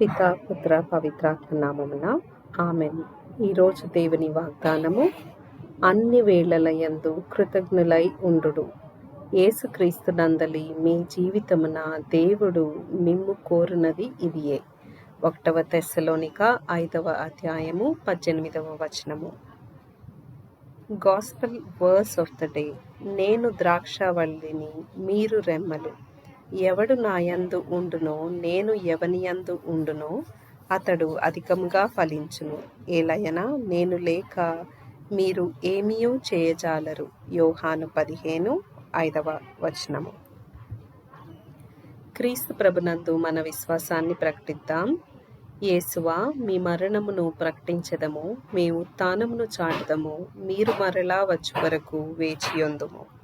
పిత పుత్ర పవిత్రాత్మ నామమున ఆమెన్. ఈరోజు దేవుని వాగ్దానము అన్ని వేళల యందు కృతజ్ఞులై ఉండుడు ఏసుక్రీస్తు నందలి మీ జీవితమున దేవుడు మిమ్ము కోరునది ఇదియే. ఒకటవ తెస్సలోనిక ఐదవ అధ్యాయము పద్దెనిమిదవ వచనము. Gospel verse of the day నేను ద్రాక్షవల్లిని మీరు రెమ్మలు. ఎవడు నా యందు ఉండునో నేను ఎవని యందు ఉండునో అతడు అధికముగా ఫలించును. ఏలయనా నేను లేక మీరు ఏమీయూ చేయజాలరు. యోహాను పదిహేను ఐదవ వచనము. క్రీస్తు ప్రభునందు మన విశ్వాసాన్ని ప్రకటిద్దాం. యేసువా మీ మరణమును ప్రకటించదము మీ ఉత్థానమును చాటుదము మీరు మరలా వచ్చు వరకు వేచియొందుము.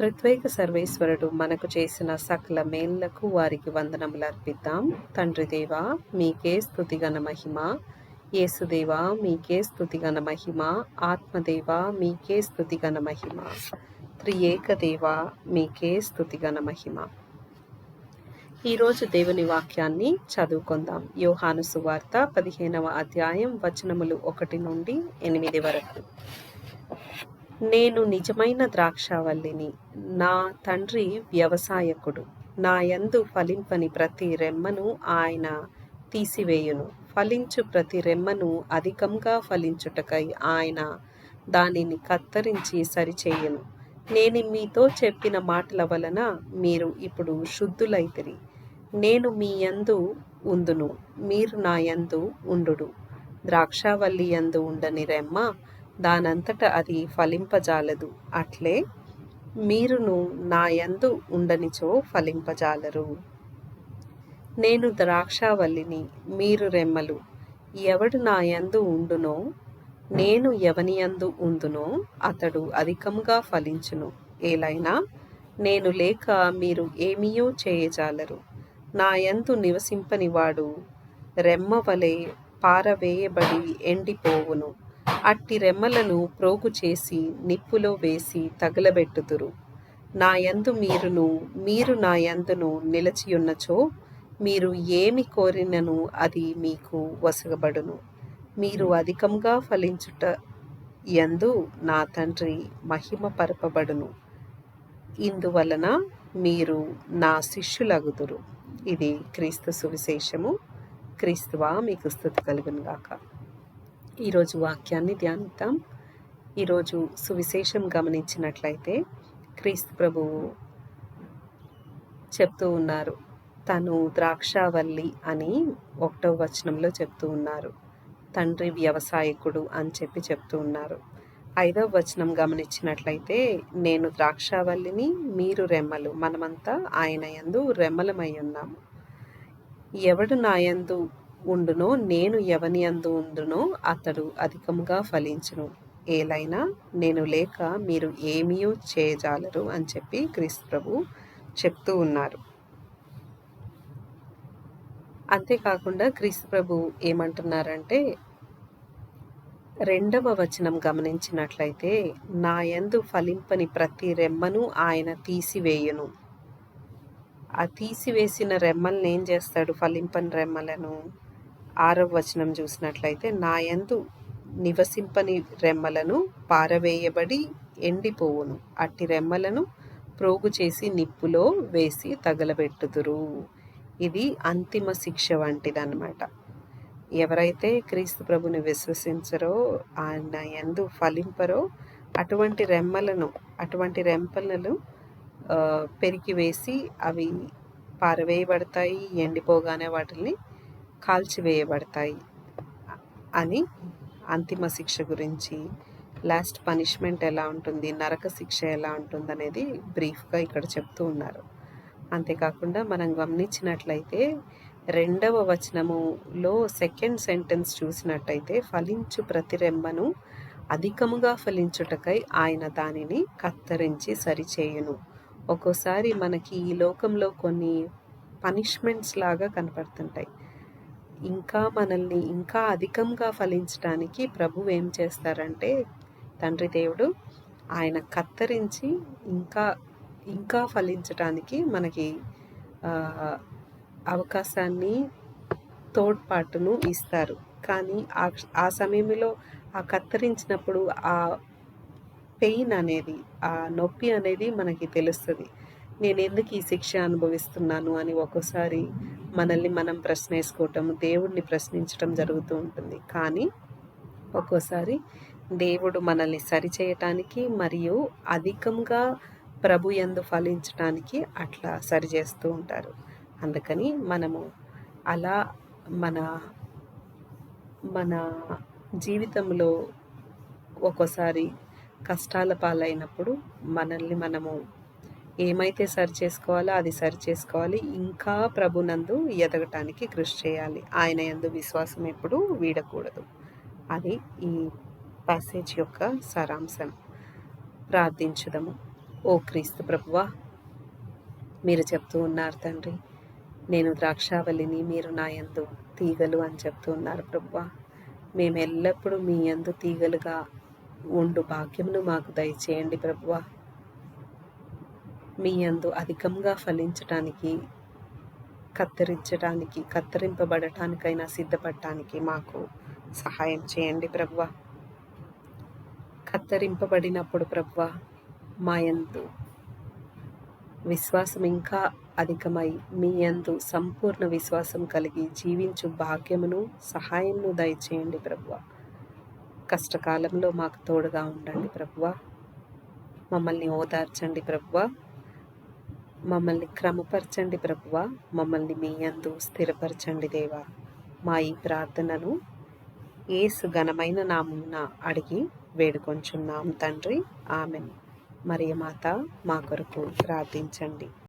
త్రిత్వైక సర్వేశ్వరుడు మనకు చేసిన సకల మేళ్ళకు వారికి వందనములు అర్పిద్దాం. తండ్రి దేవా మీకే స్థుతిగణ మహిమ. యేసుదేవా మీకే స్థుతిగణ మహిమ. ఆత్మదేవా మీకే స్థుతిగణ మహిమ. త్రియేక దేవా మీకే స్థుతిగణ మహిమ. ఈరోజు దేవుని వాక్యాన్ని చదువుకుందాం. యోహాను సువార్త పదిహేనవ అధ్యాయం వచనములు ఒకటి నుండి ఎనిమిది వరకు. నేను నిజమైన ద్రాక్షావల్లిని నా తండ్రి వ్యవసాయకుడు. నా యందు ఫలింపని ప్రతి రెమ్మను ఆయన తీసివేయును. ఫలించు ప్రతి రెమ్మను అధికంగా ఫలించుటకై ఆయన దానిని కత్తరించి సరిచేయును. నేను మీతో చెప్పిన మాటల వలన మీరు ఇప్పుడు శుద్ధులైతిరి. నేను మీ యందు ఉందును. మీరు నా యందు ఉండుడు. ద్రాక్షావల్లి యందు ఉండని రెమ్మ దానంతట అది ఫలింపజాలదు. అట్లే మీరును నా యందు ఉండనిచో ఫలింపజాలరు. నేను ద్రాక్షావల్లిని మీరు రెమ్మలు. ఎవడు నా యందు ఉండునో నేను ఎవని యందు ఉందునో అతడు అధికంగా ఫలించును. ఏలైనా నేను లేక మీరు ఏమీయూ చేయజాలరు. నా యందు నివసింపనివాడు రెమ్మ వలె పారవేయబడి ఎండిపోవును. అట్టి రెమ్మలను ప్రోగు చేసి నిప్పులో వేసి తగలబెట్టుదురు. నాయందు మీరును మీరు నాయందును నిలచియున్నచో మీరు ఏమి కోరినను అది మీకు వసగబడును. మీరు అధికంగా ఫలించుట యందు నా తండ్రి మహిమ పరపబడును. ఇందువలన మీరు నా శిష్యులగుదురు. ఇది క్రీస్తు సువిశేషము. క్రీస్తువా మీకు స్థుతి కలుగునుగాక. ఈరోజు వాక్యాన్ని ధ్యానిద్దాం. ఈరోజు సువిశేషం గమనించినట్లయితే క్రీస్తు ప్రభువు చెప్తూ ఉన్నారు. తను ద్రాక్షావల్లి అని ఒకటో వచనంలో చెప్తూ ఉన్నారు. తండ్రి వ్యవసాయకుడు అని చెప్పి చెప్తూ ఉన్నారు. ఐదవ వచనం గమనించినట్లయితే నేను ద్రాక్షావల్లిని మీరు రెమ్మలు. మనమంతా ఆయన యందు రెమ్మలమై ఉన్నాము. ఎవడు నా యందు ఉండునో నేను ఎవని యందు ఉండునో అతడు అధికంగా ఫలించును. ఏలైనా నేను లేక మీరు ఏమీ చేయజాలరు అని చెప్పి క్రీస్తు ప్రభు చెప్తూ ఉన్నారు. అంతేకాకుండా క్రీస్తు ప్రభు ఏమంటున్నారంటే రెండవ వచనం గమనించినట్లయితే నా యందు ఫలింపని ప్రతి రెమ్మను ఆయన తీసివేయును. ఆ తీసివేసిన రెమ్మల్ని ఏం చేస్తాడు? ఫలింపని రెమ్మలను ఆరవ వచనం చూసినట్లయితే నా యందు నివసింపని రెమ్మలను పారవేయబడి ఎండిపోవును. అట్టి రెమ్మలను ప్రోగు చేసి నిప్పులో వేసి తగలబెట్టుదురు. ఇది అంతిమ శిక్ష వంటిదన్నమాట. ఎవరైతే క్రీస్తు ప్రభుని విశ్వసించరో ఆయన ఎందు ఫలింపరో అటువంటి రెమ్మలను అటువంటి రెంపలను పెరిగి వేసి అవి పారవేయబడతాయి ఎండిపోగానే వాటిని కాల్చివేయబడతాయి అని అంతిమ శిక్ష గురించి లాస్ట్ పనిష్మెంట్ ఎలా ఉంటుంది నరక శిక్ష ఎలా ఉంటుంది అనేది బ్రీఫ్గా ఇక్కడ చెప్తూ ఉన్నారు. అంతేకాకుండా మనం గమనించినట్లయితే రెండవ వచనములో సెకండ్ సెంటెన్స్ చూసినట్టయితే ఫలించు ప్రతి రెమ్మను అధికముగా ఫలించుటకై ఆయన దానిని కత్తిరించి సరిచేయును. ఒక్కోసారి మనకి ఈ లోకంలో కొన్ని పనిష్మెంట్స్ లాగా కనపడుతుంటాయి. ఇంకా మనల్ని ఇంకా అధికంగా ఫలించడానికి ప్రభు ఏం చేస్తారంటే తండ్రి దేవుడు ఆయన కత్తిరించి ఇంకా ఇంకా ఫలించటానికి మనకి అవకాశాన్ని, తోడ్పాటును ఇస్తారు. కానీ ఆ ఆ సమయంలో ఆ కత్తిరించినప్పుడు ఆ పెయిన్ అనేది, ఆ నొప్పి అనేది మనకి తెలుస్తుంది నేనెందుకు ఈ శిక్ష అనుభవిస్తున్నాను అని ఒక్కోసారి మనల్ని మనం ప్రశ్నేసుకోవటం, దేవుడిని ప్రశ్నించటం జరుగుతూ ఉంటుంది. కానీ ఒక్కోసారి దేవుడు మనల్ని సరిచేయటానికి మరియు అధికంగా ప్రభు ఎందు ఫలించటానికి అట్లా సరిచేస్తూ ఉంటారు. అందుకని మనము అలా మన మన జీవితంలో ఒక్కోసారి కష్టాల పాలైనప్పుడు మనల్ని మనము ఏమైతే సరి చేసుకోవాలో అది సరి చేసుకోవాలి ఇంకా ప్రభునందు ఎదగటానికి కృషి చేయాలి. ఆయన యందు విశ్వాసం ఎప్పుడూ వీడకూడదు. అది ఈ ప్యాసేజ్ యొక్క సారాంశం. ప్రార్థించుదము. ఓ క్రీస్తు ప్రభువా! మీరు చెప్తూ ఉన్నారు తండ్రి. నేను ద్రాక్షావళిని మీరు నా యందు తీగలు అని చెప్తూ ఉన్నారు ప్రభువా! మేమెల్లప్పుడూ మీ యందు తీగలుగా ఉండు భాగ్యమును మాకు దయచేయండి ప్రభువా! మీ యందు అధికంగా ఫలించటానికి, కత్తిరించటానికి, కత్తిరింపబడటానికైనా సిద్ధపడటానికి మాకు సహాయం చేయండి ప్రభువ. కత్తిరింపబడినప్పుడు ప్రభువ మా యందు విశ్వాసం ఇంకా అధికమై మీ యందు సంపూర్ణ విశ్వాసం కలిగి జీవించు భాగ్యమును, సహాయమును దయచేయండి ప్రభువ. కష్టకాలంలో మాకు తోడుగా ఉండండి ప్రభువ. మమ్మల్ని ఓదార్చండి ప్రభువా! మమ్మల్ని క్రమపరచండి ప్రభువ మమ్మల్ని మీ యందు స్థిరపరచండి దేవా! మా ఈ ప్రార్థనను ఏసు ఘనమైన నామున అడిగి వేడుకొంచున్నాం తండ్రి. ఆమేన్. మరియమాత మా కొరకు ప్రార్థించండి.